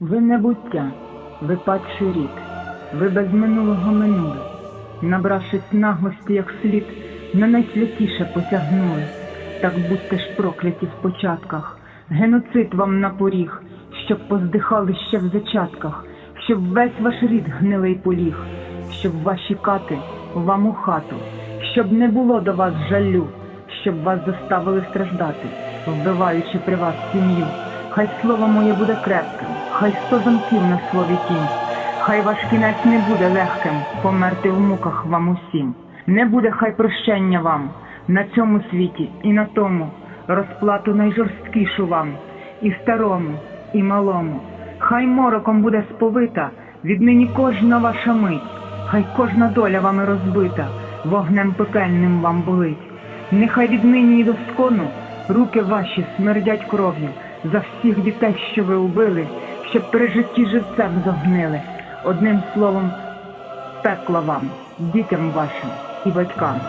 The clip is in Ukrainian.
Ви небуття, ви падший рід, ви без минулого минули, набравшись наглості як слід, на найсвятіше посягнули. Так будьте ж прокляті в початках, геноцид вам на поріг, щоб поздихали ще в зачатках, щоб весь ваш рід гнилий поліг, щоб ваші кати вам у хату, щоб не було до вас жалю, щоб вас заставили страждати, вбиваючи при вас сім'ю. Хай слово моє буде крепким, хай сто замків на слові тім. Хай ваш кінець не буде легким, померти в муках вам усім. Не буде хай прощення вам на цьому світі і на тому, розплату найжорсткішу вам, і старому, і малому. Хай мороком буде сповита, віднині кожна ваша мить, хай кожна доля вами розбита, вогнем пекельним вам болить. Нехай віднині і до скону руки ваші смердять кров'ю за всіх дітей, що ви убили, щоб при житті живцем загнили. Одним словом, пекла вам, дітям вашим і батькам.